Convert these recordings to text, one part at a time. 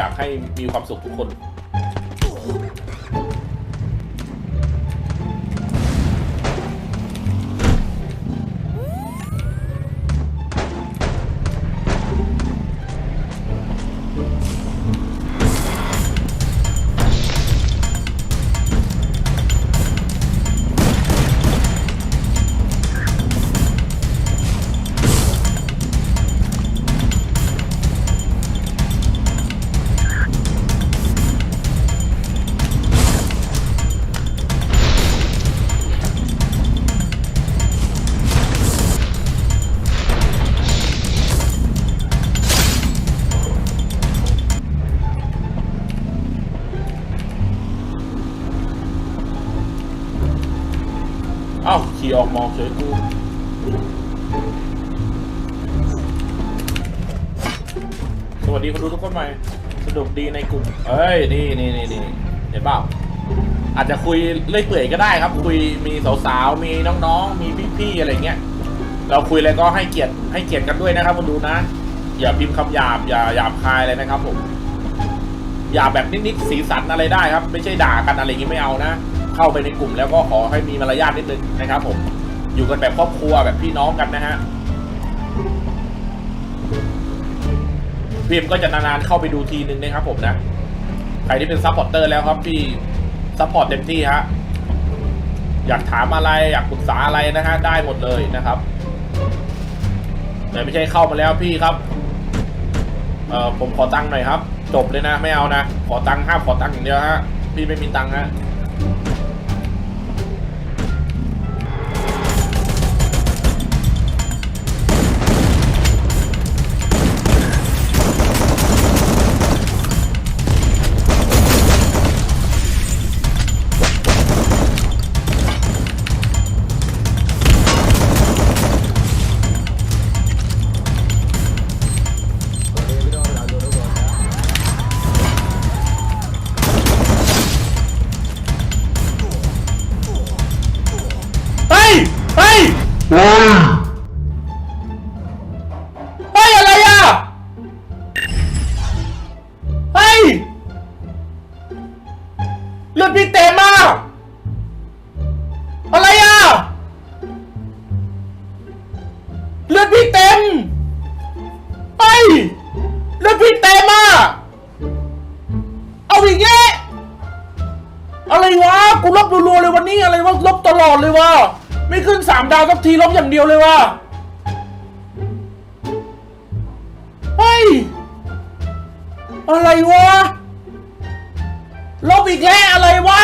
อยากให้มีความสุขทุกคน อ้าขี่ออกมองเฉยกูสวัสดีคนดูทุกคนใหม่สนุกดีในกลุ่มเอ้ยนี่นี่นี่นี่เห็นเปล่าอาจจะคุยเล่ยเปื่อยก็ได้ครับ คุยมีสาวๆมีน้องๆ มีพี่ๆอะไรเงี้ยเราคุยอะไรก็ให้เกียรติให้เกียรติกันด้วยนะครับคนดูนะ อย่าพิมพ์คำหยาบอย่าหยาบคายเลยนะครับผมอย่าแบบนิดๆสีสันอะไรได้ครับ ไม่ใช่ด่ากันอะไรอย่างงี้ไม่เอานะ เข้าไปในกลุ่ม แล้วก็ขอให้มีมารยาทนิดนึงนะครับ ผม อยู่กันแบบครอบครัวแบบพี่น้องกันนะฮะพีมก็จะนานๆเข้าไปดูทีนึงนะครับผมนะ ใครที่เป็นซัพพอร์เตอร์แล้วครับพี่ซัพพอร์ตเต็มที่ฮะ อยากถามอะไรอยากปรึกษาอะไรนะฮะได้หมดเลยนะครับแต่ไม่ใช่เข้ามาแล้วพี่ครับ เอ่อผมขอตังค์หน่อยครับ จบเลยนะไม่เอานะ ขอตังค์ห้ามขอตังค์อย่างเดียวฮะ พี่ไม่มีตังค์ฮะ ฮ้ยเฮ้ยอะไรอะเฮ้ยเลือดพี่เต็มอะอะไรอะเลือดพี่เต็มเฮ้ยเลือดพี่เต็มอะเอาอีกแล้วอะไรวะกูลบรัวๆเลยวันนี้อะไรวะลบตลอดเลยวะ ไม่ขึ้นสามดาวสักทีลบอย่างเดียวเลยวะเฮ้ย อะไรวะ ลบอีกแล้วอะไรวะ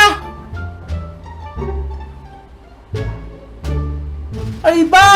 ไอ้บ้า